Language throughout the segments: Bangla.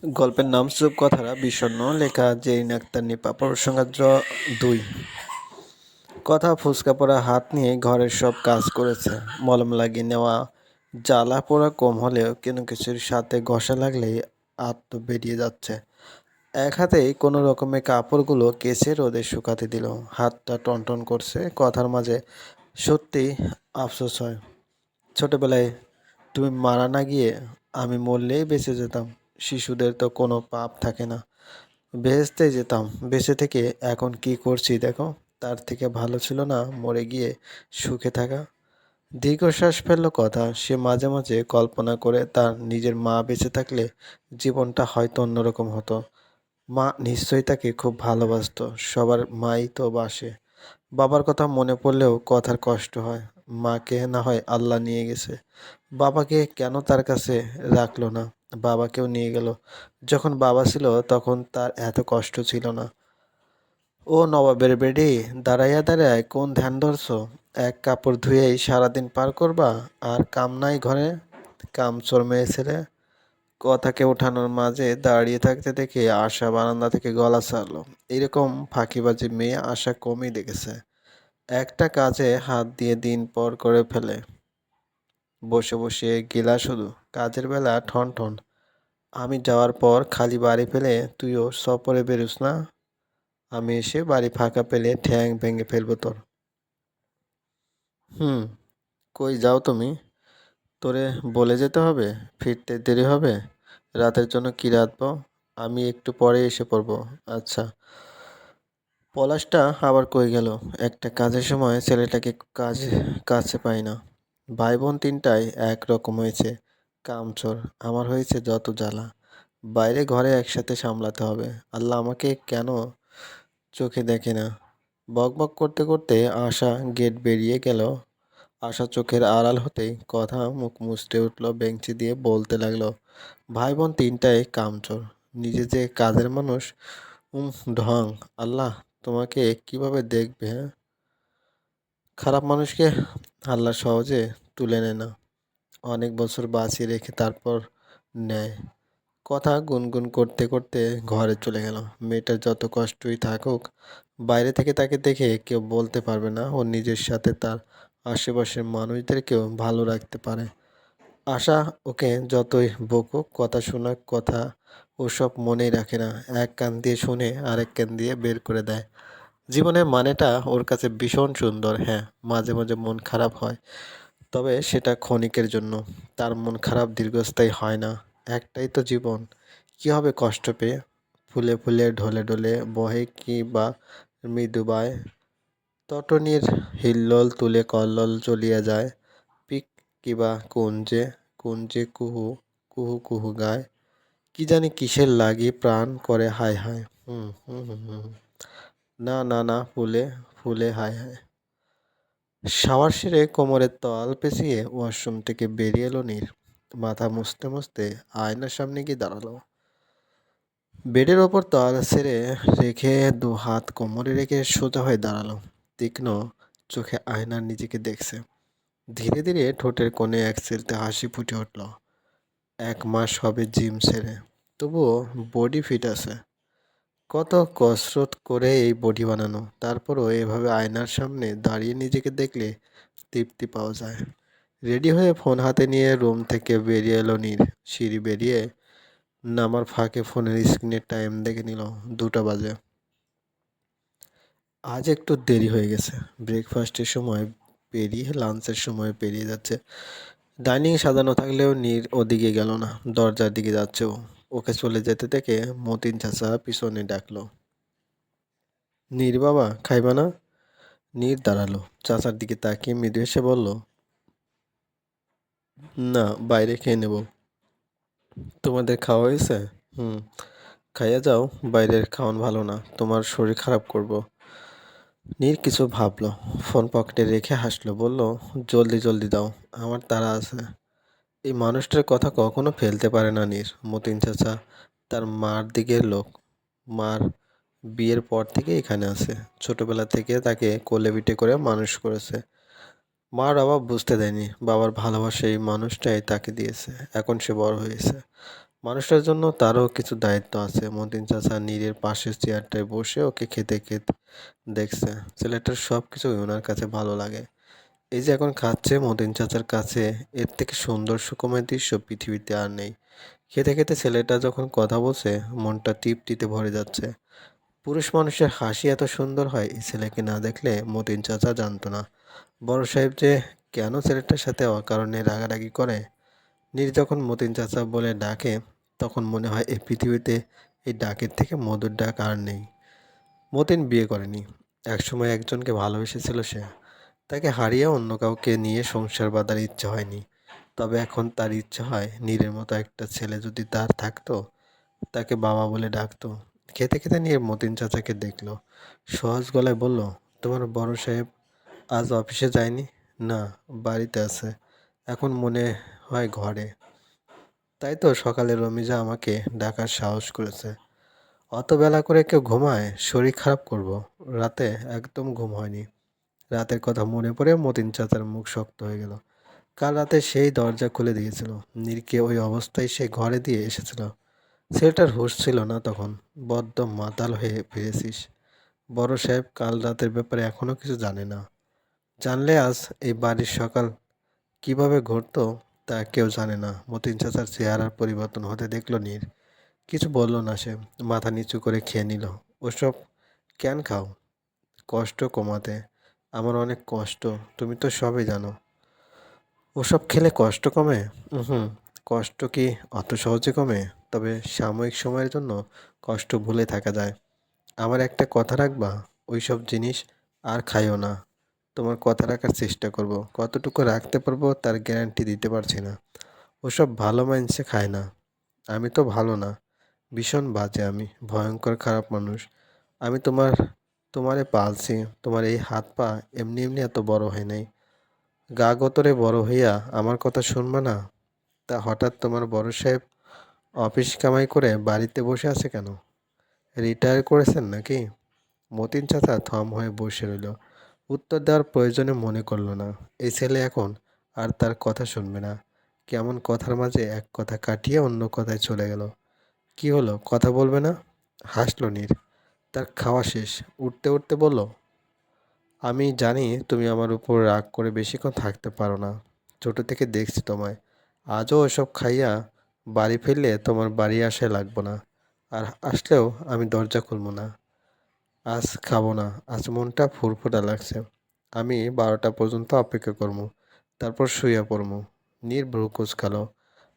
গল্পের নাম চুপ কথারা, বিষণ্ণ, লেখা জেরিন আক্তার নিপা প্রসঙ্গাত দুই। কথা ফুচকা পড়া হাত নিয়ে ঘরের সব কাজ করেছে। মলম লাগিয়ে নেওয়া, জ্বালা পোড়া কম হলেও কোনো কিছুর সাথে ঘষা লাগলেই আত্ম বেরিয়ে যাচ্ছে। এক হাতেই কোনো রকমে কাপড়গুলো কেচে রোদে শুকাতে দিল। হাতটা টনটন করছে, কথার মাঝে সত্যি আফসোস হয়। ছোটবেলায় তুমি মারা না গিয়ে আমি মরলেই বেঁচে যেতাম। শিশুদের তো কোনো পাপ থাকে না। বেহেস্তে যেতাম, বেঁচে থেকে এখন কি করছি দেখো? তার থেকে ভালো ছিল না মরে গিয়ে সুখে থাকা। দীর্ঘশ্বাস ফেলল কথা, সে মাঝে মাঝে কল্পনা করে তার নিজের মা বেঁচে থাকলে জীবনটা হয়তো অন্যরকম হতো। মা নিশ্চয়ই তাকে খুব ভালোবাসতো, সবার মাই তো বাসে। বাবার কথা মনে পড়লেও কথার কষ্ট হয়। মাকে না হয় আল্লাহ নিয়ে গেছে। বাবাকে কেন তার কাছে রাখল না? বাবাকেও নিয়ে গেল। যখন বাবা ছিল তখন তার এত কষ্ট ছিল না। ও নবাবের বেডি দাঁড়াইয়া দাঁড়ায় কোন ধ্যান ধরছো? এক কাপড় ধুয়েই সারাদিন পার করবা? আর কাম নাই ঘরে? কাম চোর মেয়ে ছেলে কথাকে ওঠানোর মাঝে দাঁড়িয়ে থাকতে দেখে আশা বারান্দা থেকে গলা ছাড়লো। এরকম ফাঁকিবাজি মেয়ে আশা কমই দেখেছে। একটা কাজে হাত দিয়ে দিন পর করে ফেলে। বসে বসে গেলা শুধু। কাজের বেলা ঠন ঠন আমি যাওয়ার পর খালি বাড়ি পেলে তুইও সপরে বেরোস না। আমি এসে বাড়ি ফাঁকা পেলে ঠ্যাং ভেঙে ফেলব তোর। হুম, কই যাও তুমি? তোরে বলে যেতে হবে? ফিরতে দেরি হবে? রাতের জন্য কি রাঁধবো? আমি একটু পরে এসে পড়ব। আচ্ছা। পলাশটা আবার কই গেল? একটা কাজের সময় ছেলেটাকে কাজে, কাছে পাই না। ভাই বোন তিনটাই একরকম হয়েছে। কামচোর, আমার হয়েছে যত জ্বালা। বাইরে ঘরে একসাথে সামলাতে হবে। আল্লাহ আমাকে কেন চোখে দেখে না? বক বক করতে করতে আশা গেট বেরিয়ে গেল। আশা চোখের আড়াল হতেই কথা মুখ মুছতে উঠল, বেঞ্চি দিয়ে বলতে লাগল ভাই বোন তিনটাই কামচোর। নিজে যে কাজের মানুষ, উম, ঢং। আল্লাহ তোমাকে কীভাবে দেখবে হ্যাঁ? খারাপ মানুষকে আল্লাহ সহজে তুলে নেয় না। অনেক বছর বাঁচিয়ে রেখে তারপর নেয়। কথা গুনগুন করতে করতে ঘরে চলে গেল। মেয়েটার যত কষ্টই থাকুক, বাইরে থেকে তাকে দেখে কেউ বলতে পারবে না। ও নিজের সাথে তার আশেপাশের মানুষদেরকেও ভালো রাখতে পারে। আশা ওকে যতই বকুক, কথা শোনাক কথা ওসব মনেই রাখে না। এক কান দিয়ে শুনে আরেক কান দিয়ে বের করে দেয়। জীবনের মানেটা ওর কাছে ভীষণ সুন্দর। হ্যাঁ মাঝে মাঝে মন খারাপ হয়। তবে সেটা ক্ষণিকের জন্য। তার মন খারাপ দীর্ঘস্থায়ী হয় না। একটাই তো জীবন। কী হবে কষ্ট পেয়ে? ফুলে ফুলে, ঢলে ঢলে, বহে কি বা মৃদুবায় তটনির হিল্লোল তুলে কল্লোল চলিয়া যায়। পিক কিবা কুঞ্জে কুঞ্জে কুহু কুহু কুহু গায়। কি জানি কিসের লাগি প্রাণ করে হায় হায়। হুম হুম হুম হুম। না না না, ফুলে ফুলে হায় হায়। শাওয়ার সেরে কোমরের তল পেঁচিয়ে ওয়াশরুম থেকে বেরিয়ে এলো নীর। মাথা মুছতে মুছতে আয়নার সামনে গিয়ে দাঁড়াল। বেডের ওপর তল সেরে রেখে দু হাত কোমরে রেখে সোজা হয়ে দাঁড়াল। তীক্ষ্ণ চোখে আয়নার নিজেকে দেখছে। ধীরে ধীরে ঠোঁটের কোণে এক সেলতে হাসি ফুটে উঠল। এক মাস হবে জিম সেরে। তবুও বডি ফিট আছে। কত কসরত করে এই বডি বানানো। তারপরও এভাবে আয়নার সামনে দাঁড়িয়ে নিজেকে দেখলে তৃপ্তি পাওয়া যায়। রেডি হয়ে ফোন হাতে নিয়ে রুম থেকে বেরিয়ে এলো নীর। সিঁড়ি বেরিয়ে নামার ফাঁকে ফোনের স্ক্রিনের টাইম দেখে নিল দুটা বাজে। আজ একটু দেরি হয়ে গেছে। ব্রেকফাস্টের সময় পেরিয়ে, লাঞ্চের সময় পেরিয়ে যাচ্ছে। ডাইনিং সাজানো থাকলেও নীর ওদিকে গেল না, দরজার দিকে যাচ্ছে ও ওকে চলে যেতে দেখে মতিন চাচা পিছনে ডাকলো। নীর বাবা, খাইবা না? নীর দাঁড়াল। চাচার দিকে তাকিয়ে মৃদু এসে বলল, না, বাইরে খেয়ে নেব। তোমাদের খাওয়া হয়েছে? হুম, খাইয়া যাও, বাইরের খাওয়ান ভালো না, তোমার শরীর খারাপ করব। নীর কিছু ভাবলো, ফোন পকেটে রেখে হাসলো, বলল, জলদি জলদি দাও, আমার তাড়া আছে। এই মানুষটার কথা কখনো ফেলতে পারে না নীর, মতিন চাচা। তার মার দিকের লোক। মার বিয়ের পর থেকে এখানে আছে। ছোটবেলা থেকে তাকে কোলে পিঠে করে মানুষ করেছে। মার বাবা বুঝতে দেয়নি। বাবার ভালোবাসা এই মানুষটাই তাকে দিয়েছে। এখন সে বড় হয়েছে। মানুষটার জন্য তারও কিছু দায়িত্ব আছে। মতিন চাচা নীরের পাশের চেয়ারটায় বসে ওকে খেতে খেতে দেখছে। ছেলেটার সব কিছুই ওনার কাছে ভালো লাগে। এই যে এখন খাচ্ছে মতিন চাচার কাছে, এর থেকে সুন্দর সুকুমার দৃশ্য পৃথিবীতে আর নেই। খেতে খেতে ছেলেটা যখন কথা বলছে, মনটা তৃপ্তিতে ভরে যাচ্ছে। পুরুষ মানুষের হাসি এত সুন্দর হয়, এই ছেলেকে না দেখলে মতিন চাচা জানতো না। বড় সাহেব যে কেন ছেলেটার সাথে অকারণে রাগারাগি করে? নীর যখন মতিন চাচা বলে ডাকে, তখন মনে হয় এই পৃথিবীতে এই ডাকের থেকে মধুর ডাক আর নেই। মতিন বিয়ে করেনি। একসময় একজনকে ভালোবেসেছিল সে। তাকে হারিয়ে অন্য কাউকে নিয়ে সংসার বাঁধার ইচ্ছে হয়নি। তবে এখন তার ইচ্ছে হয় নীরের মতো একটা ছেলে যদি তার থাকতো, তাকে বাবা বলে ডাকতো। খেতে খেতে নিয়ে মতিন চাচাকে দেখল। সহজ গলায় বলল, তোমার বড় সাহেব আজ অফিসে যায়নি? না, বাড়িতে আছে। এখন মনে হয় ঘরে। তাই তো সকালে রমিজা আমাকে ডাকার সাহস করেছে। অত বেলা করে কেউ ঘুমায়, শরীর খারাপ করব। রাতে একদম ঘুম হয়নি। রাতের কথা মনে পড়ে মতিন চাচার মুখ শক্ত হয়ে গেল। কাল রাতে সেই দরজা খুলে দিয়েছিল। নীরকে ওই অবস্থায় সে ঘরে দিয়ে এসেছিল। ছেলেটার হুঁশ ছিল না তখন। বদ্ধ মাতাল হয়ে ফিরেছিস। বড় সাহেব কাল রাতের ব্যাপারে এখনও কিছু জানে না। জানলে আজ এই বাড়ির সকাল কীভাবে ঘটতো তা কেউ জানে না। মতিন চাচার চেহারার পরিবর্তন হতে দেখল নীর। কিছু বলল না সে। মাথা নিচু করে খেয়ে নিল। ওসব কেন খাও? কষ্ট কমাতে। আমার অনেক কষ্ট, তুমি তো সবই জানো। ওসব খেলে কষ্ট কমে? হুম কষ্ট কি অত সহজে কমে? তবে সাময়িক সময়ের জন্য কষ্ট ভুলে থাকা যায়। আমার একটা কথা রাখবা, ওইসব জিনিস আর খাইও না। তোমার কথা রাখার চেষ্টা করব, কতটুকু রাখতে পারব তার গ্যারান্টি দিতে পারছি না। ওসব ভালো মানুষে খায় না। আমি তো ভালো না, ভীষণ বাজে আমি, ভয়ঙ্কর খারাপ মানুষ। আমি তোমার তোমারে পালছি, তোমার এই হাত পা এমনি এমনি এত বড় হয় নাই। গা গতরে বড় হইয়া আমার কথা শুনবা না? তা হঠাৎ তোমার বড় সাহেব অফিস কামাই করে বাড়িতে বসে আছে কেন? রিটায়ার করেছেন নাকি? মতিন চাচা থম হয়ে বসে রইল। উত্তর দেওয়ার প্রয়োজনে মনে করল না। এই ছেলে এখন আর তার কথা শুনবে না। কেমন কথার মাঝে এক কথা কাটিয়ে অন্য কথায় চলে গেল। কি হলো, কথা বলবে না? হাসলো নীর। তার খাওয়া শেষ। উঠতে উঠতে বলল, আমি জানি তুমি আমার উপর রাগ করে বেশিক্ষণ থাকতে পারো না। ছোট থেকে দেখছি তোমায়। আজও ওসব খাইয়া বাড়ি ফিরলে তোমার বাড়ি আসায় লাগবো না। আর আসলেও আমি দরজা খুলবো না। আজ খাব না। আজ মনটা ফুরফুরা লাগছে। আমি বারোটা পর্যন্ত অপেক্ষা করব। তারপর শুয়ে পড়ব। নির্ভ্রু কুচকালো।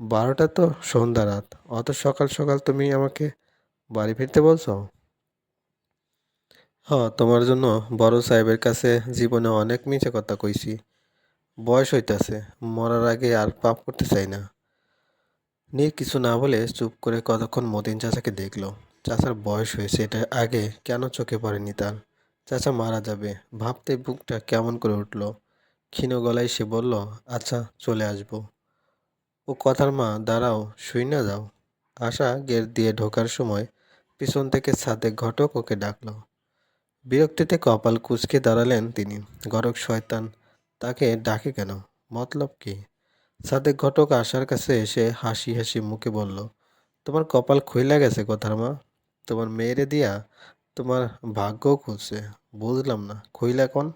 বারোটা তো সন্ধ্যা রাত। অত সকাল সকাল তুমি আমাকে বাড়ি ফিরতে বলছো? হ তোমার জন্য বড় সাহেবের কাছে জীবনে অনেক মিছে কথা কইছি। বয়স হইতাছে, মরার আগে আর পাপ করতে চাই না। নীর কিছু না বলে চুপ করে কতক্ষণ মতিন চাচাকে দেখল। চাচার বয়স হয়েছে, এটা আগে কেন চোখে পড়েনি তার? চাচা মারা যাবে, ভাবতে বুকটা কেমন করে উঠল। ক্ষীণ গলায় সে বলল আচ্ছা চলে আসব। ও কথার মা, দাঁড়াও, শুই না যাও। আশা গেট দিয়ে ঢোকার সময় পিছন থেকে ছাদে ঘটক ওকে ডাকলো। বিরক্তিতে কপাল কুঁচকে দাঁড়ালেন তিনি। ঘটক শয়তান, তাকে ডাকে কেন? মতলব কি? সাদেক ঘটক আশার কাছে এসে হাসি হাসি মুখে বলল, তোমার কপাল খুইলা গেছে কথার মা তোমার মেয়েরে দিয়া তোমার ভাগ্যও খুলছে বুঝলাম না, খুইলা কোন?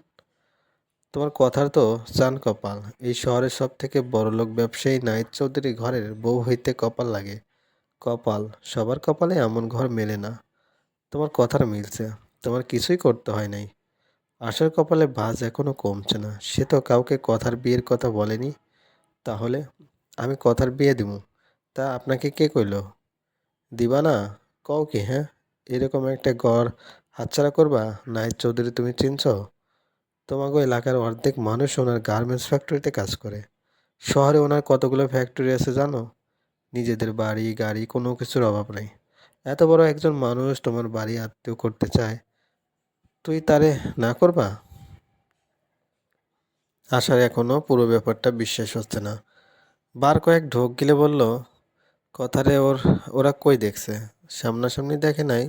তোমার কথার তো চান কপাল। এই শহরের সব থেকে বড়লোক ব্যবসায়ী নাইত চৌধুরী ঘরের বউ হইতে কপাল লাগে। কপাল, সবার কপালে এমন ঘর মেলে না। তোমার কথার মিলছে। তোমার কিছুই করতে হয় নাই। আশার কপালে ভাঁজ এখনও কমছে না। সে তো কাউকে কথার বিয়ের কথা বলেনি। তাহলে আমি কথার বিয়ে দিব তা আপনাকে কে কইল? দিবা না কও কি হ্যাঁ? এরকম একটা ঘর হাতছাড়া করবা? নাইত চৌধুরী তুমি চিনছ? তোমাকে এলাকার অর্ধেক মানুষ ওনার গার্মেন্টস ফ্যাক্টরিতে কাজ করে। শহরে ওনার কতগুলো ফ্যাক্টরি আছে জানো? নিজেদের বাড়ি, গাড়ি, কোনো কিছুর অভাব নেই। এত বড় একজন মানুষ তোমার বাড়ি আত্মীয় করতে চায়। তুই তারে না করবা? আশার এখনও পুরো ব্যাপারটা বিশ্বাস হচ্ছে না। বার কয়েক ঢোক গিলে বলল, কথারে ওর, ওরা কই দেখছে? সামনাসামনি দেখে নাই।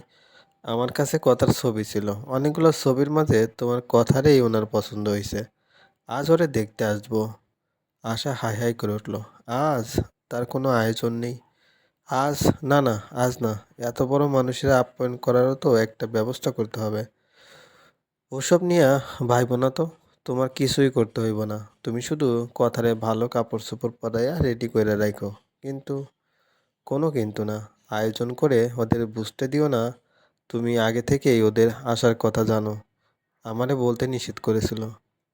আমার কাছে কথার ছবি ছিল। অনেকগুলো ছবির মাঝে তোমার কথারেই ওনার পছন্দ হয়েছে আজ ওরে দেখতে আসব। আশা হাই হাই করে উঠল, আজ? তার কোনো আয়োজন নেই? আজ? না না, আজ না। এত বড় মানুষের আপ্যায়ন করারও তো একটা ব্যবস্থা করতে হবে। ওসব নিয়ে ভাইব না তো। তোমার কিছুই করতে হইব না। তুমি শুধু কথারে ভালো কাপড় চোপড় পরাইয়া রেডি করে রাখো কিন্তু, কোনো কিন্তু না। আয়োজন করে ওদের বুঝতে দিও না। তুমি আগে থেকেই ওদের আসার কথা জানো। আমারে বলতে নিষেধ করেছিল।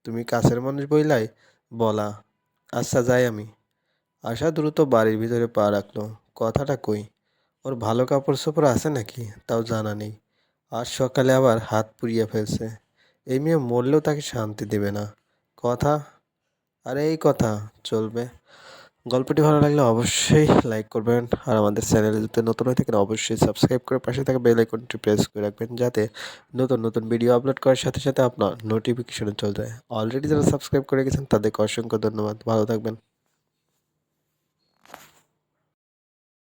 তুমি কাছের মানুষ বইলাই বলা। আচ্ছা যাই আমি। আশা দ্রুত বাড়ির ভিতরে পা রাখল। কথাটা কই? ওর ভালো কাপড় চোপড় আছে নাকি? তাও জানা নেই। আজ সকালে আবার হাত পুড়িয়ে ফেলছে। এই মেয়ে মরলেও তাকে শান্তি দেবে না। কথা? আরে এই কথা চলবে। গল্পটি ভালো লাগলে অবশ্যই লাইক করবেন আর আমাদের চ্যানেলে যদি নতুন হয়ে থাকেন অবশ্যই সাবস্ক্রাইব করে পাশে থাকা বেল আইকনটি প্রেস করে রাখবেন যাতে নতুন নতুন ভিডিও আপলোড করার সাথে সাথে আপনার নোটিফিকেশনে চলে যায়। অলরেডি যারা সাবস্ক্রাইব করে গেছেন তাদেরকে অসংখ্য ধন্যবাদ। ভালো থাকবেন।